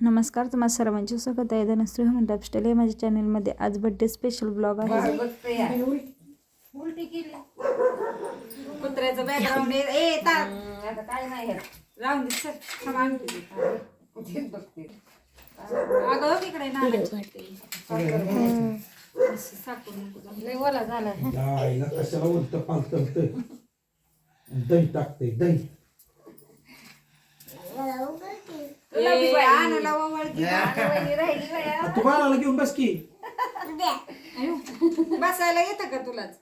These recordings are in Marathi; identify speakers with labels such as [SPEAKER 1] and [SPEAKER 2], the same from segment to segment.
[SPEAKER 1] नमस्कार तुम्हाला सर्वांचे स्वागत आहे. धनश्री होम लाईफस्टाईल या माझ्या चॅनलमध्ये आज बड्डे स्पेशल ब्लॉग आहे.
[SPEAKER 2] उलटी केली.
[SPEAKER 3] कुत्र्याचं बॅकग्राऊंड ए ता
[SPEAKER 2] आता काय नाही ह्यात.
[SPEAKER 3] राहून दे सर
[SPEAKER 2] बघते.
[SPEAKER 3] अगं हो इकडे ना.
[SPEAKER 2] लय ओला झाला
[SPEAKER 4] डाळीला कशाला उलट पालत होतंय दही टाकते दही
[SPEAKER 3] ए, आणायला ओवाळ की.
[SPEAKER 2] वहिनी राहिली बाया.
[SPEAKER 4] तू बाळाला घेऊन बस की
[SPEAKER 3] बसायला येतं का तुलाच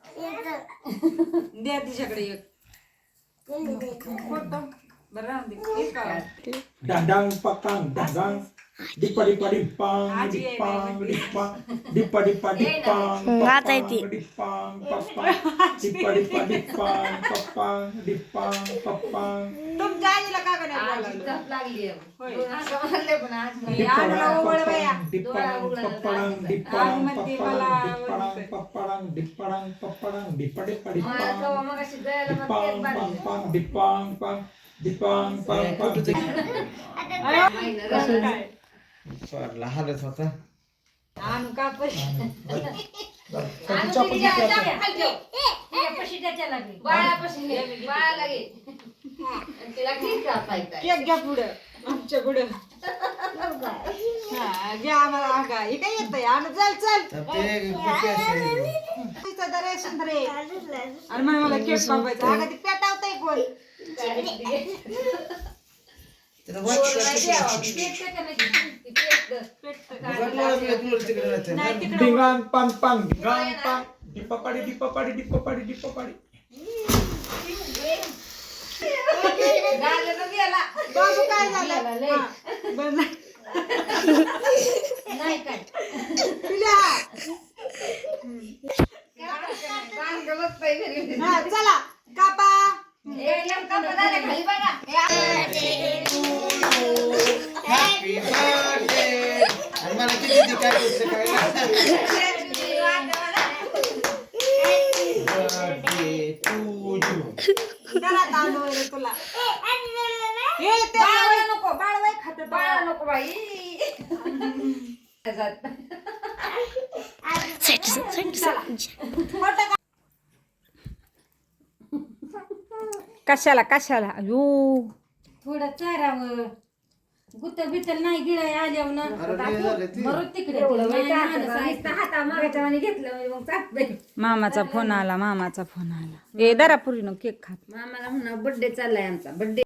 [SPEAKER 3] द्या तिच्याकडे एक फोटो बरं राहून दे एक का?
[SPEAKER 4] डांडांग पकांग डांगांग डिप्पा डिप्पा डिप्पांग डिप्पांग डिप्पांग डिप्पा डिप्पा डिप्पांग पप्पांग डिप्पांग पप्पांग डिप्पा डिप्पा डिप्पांग पप्पांग डिप्पांग पप्पांग
[SPEAKER 3] तुमच्या आजीला का?
[SPEAKER 2] झोप लागली आहे.
[SPEAKER 4] डिप्पांग पप्पांग डिप्पांग
[SPEAKER 3] मला
[SPEAKER 4] पप्पांग डिप्पांग पप्पांग पप्पांग डिप्पा डिप्पा डिप्पांग पांग. पांग डिपांग पांग डिपांग पांग पांग
[SPEAKER 3] काय?
[SPEAKER 5] हालत होता
[SPEAKER 3] आणू का पैसे
[SPEAKER 2] आणि तिने ज्या- ज्या- खाली ठेव. तिच्या पशी त्याच्या लागली. बाळापाशी घे. बाळाला घे. आणि तिला केक कापायचा आहे.
[SPEAKER 3] केक घ्या पुढं आमच्या पुढं हा घ्या आम्हाला आगा हे काय येतंय आणू चल चल
[SPEAKER 5] तर ते कुठे असेल?
[SPEAKER 3] तिचं तर रेशन रे आणि म्हणे मला केक कापायचा अगं ती पेटावतंय कोण
[SPEAKER 5] त्याला
[SPEAKER 2] गोड नाही द्यावं. केक.
[SPEAKER 3] नाही तिकडं
[SPEAKER 4] डिंगांग पांग पांग डिंगांग पांग डिप्पा पाडी डिप्पा पाडी डिप्पा पाडी डिप्पा पाडी
[SPEAKER 2] गालं तर गेला.
[SPEAKER 3] बाबू काय झालं
[SPEAKER 2] गेला लय.
[SPEAKER 3] बरं नाही.
[SPEAKER 2] नाही काय.
[SPEAKER 3] पिल्या
[SPEAKER 2] बाण ग बघतोय घरी.
[SPEAKER 3] हा चला कापा
[SPEAKER 2] खाली बघा.
[SPEAKER 3] घरात रे तुला हे ते
[SPEAKER 2] बाळाला नको बाळवाई खात बाळा नको बाई
[SPEAKER 1] कशाला कशाला? अयो.
[SPEAKER 2] थोडं चारावं. गुत बितल नाही गिळाय आल्यावर ना.
[SPEAKER 5] अरे लय झालं ते.
[SPEAKER 2] मरू तिकडे हाता घेतलं म्हणजे मग चालतंय.
[SPEAKER 1] मामाचा फोन आला मामाचा फोन आला. ए दरा पुरीनो केक खात.
[SPEAKER 2] मामाला म्हणा बर्थडे चाललाय आमचा. बर्थडे